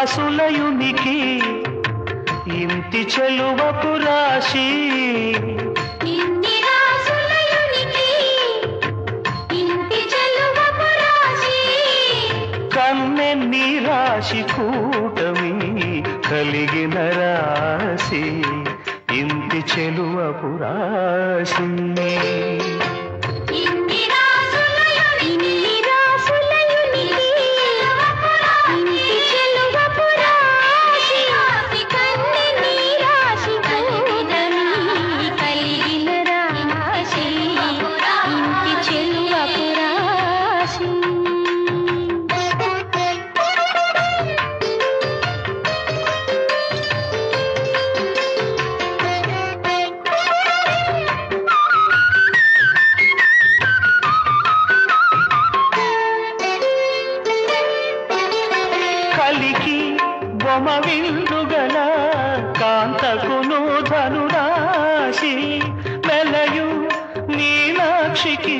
రాసులయునికి ఇంటి చెలువపు రాశి. కన్నెన్ని రాశి కూటమి కలిగిన రాశి. ఇంటి చెలువపు రాశి బొమ విందుగల కాంతకును ధనురాశి మెలయు నీలాక్షికి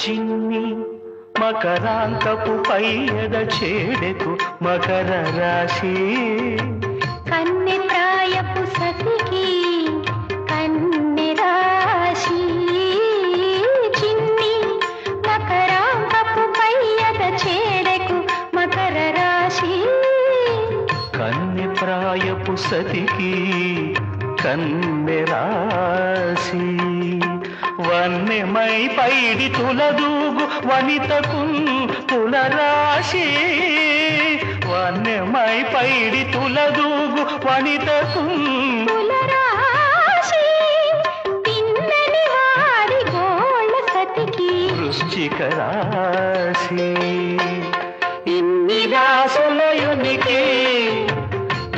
చిన్ని మకరాంతపు పైయద చేడెకు మకర రాశి. కన్నె ప్రాయపు సతికి కన్నె రాశి. చిన్ని మకరాంబపు పయ్యద చేడెకు మకర రాశి. కన్నె ప్రాయపు సతికి కన్నె రాశి. వన్నెమై పైడి తులదూగు వనితకు తులరాశి వన్నెమై పైడి తులదూగు వనితకు వృశ్చిక రాశి. ఇన్ని రాసులయునికి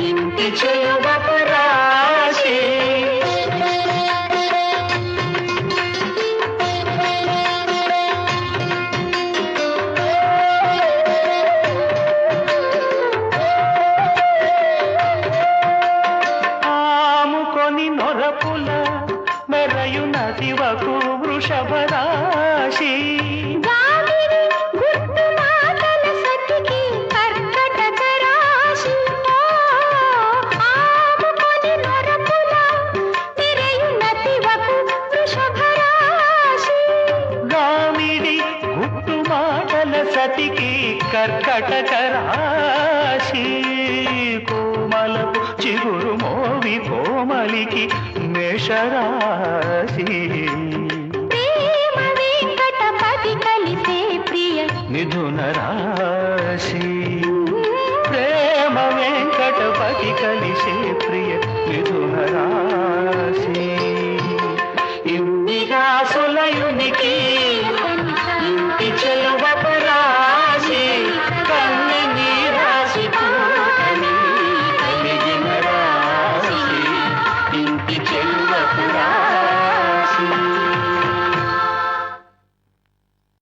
ఇంటి చెలువపు గామిని గుర్తు మాటల సతికి కర్కటక రాశి కోమలికి మేషరాశి. కలిసే ప్రియ. మిథున రాశి. ప్రేమ వెంకటపతి కలిసే ప్రియ మిథున రాశి. ఇన్ని రాసులయునికి